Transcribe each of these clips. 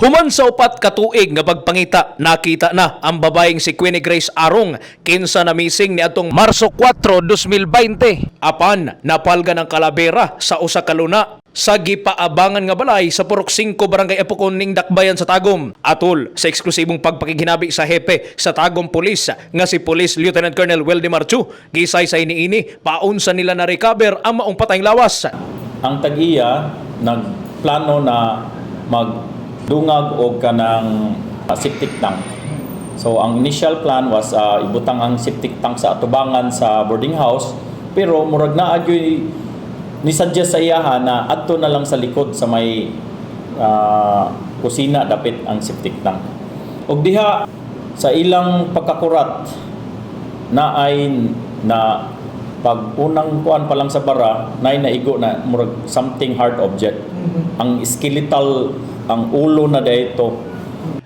Human sa upat katuig nga pagpangita, nakita na ang babaeng si Queenie Grace Arong kinsa na missing ni atong Marso 4, 2020. Apan napalga ng kalabera sa usa ka luna sa gipaabangan nga balay sa Purok 5 Barangay Epocon ning Dakbayan sa Tagum. Atol sa eksklusibong pagpakiginabi sa hepe sa Tagum Police nga si Police Lieutenant Colonel Weldemar Chu gisay sa iniini paunsa nila na recover ang maong patayng lawas. ang tag-iya nagplano na magdungag og kanang uh, septic tank. So ang initial plan was uh, ibutang ang septic tank sa atubangan sa boarding house pero murag na agyoy ni suggest sa iyaha na adto na lang sa likod sa may uh, kusina dapit ang septic tank. Og diha sa ilang pagkakurat na ay na pag unang kuan pa lang sa bara nay naigo na murag something hard object ang skeletal ang ulo na dayto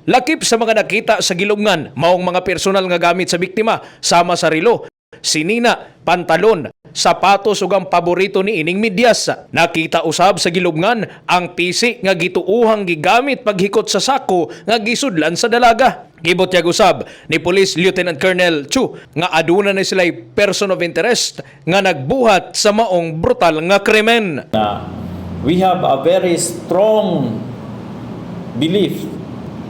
Lakip sa mga nakita sa gilungan, maong mga personal nga gamit sa biktima, sama sa rilo, sinina, pantalon, sapatos ug ang paborito ni ining medyas. Nakita usab sa gilungan ang pisi nga gituuhang gigamit paghikot sa sako nga gisudlan sa dalaga. Gibot yag usab ni Police Lieutenant Colonel Chu nga aduna na sila'y person of interest nga nagbuhat sa maong brutal nga krimen. na we have a very strong belief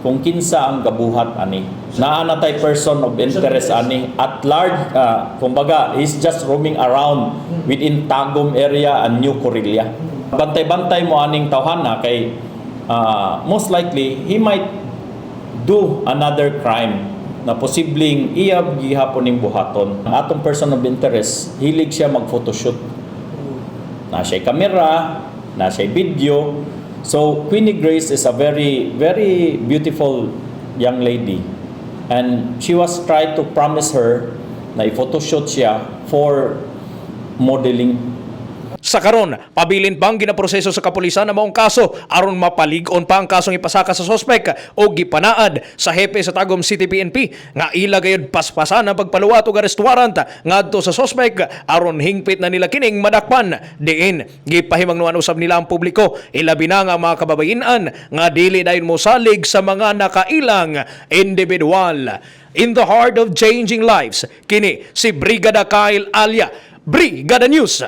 kung kinsa ang gabuhat ani. Naa na tay person of interest ani. At large uh, kumbaga he's just roaming around within Tagum area and New Corelia bantay-bantay mo aning tawhana kay uh, most likely he might do another crime na posibleng iya gihapon ning buhaton. Ang atong person of interest hilig siya mag photoshoot na siya kamera, na siya video. So Queenie Grace is a very very beautiful young lady. And she was trying to promise her na i-photoshoot siya for modeling Sa karon, pabilin pang ginaproseso sa kapulisan ang maong kaso? Aron mapalig-on pa ang kasong ipasaka sa sospek o gipanaad sa hepe sa Tagum City PNP nga ila gayud paspasan ang pagpaluwat og arrest warrant ngadto sa sospek. Aron hingpit na nila kining madakpan diin gipahimangnuan usab nila ang publiko. Ilabi na nga mga kababayenan nga dili dayon mo salig sa mga nakailang individual. In the heart of changing lives kini si Brigada Kyle Alia. Brigada News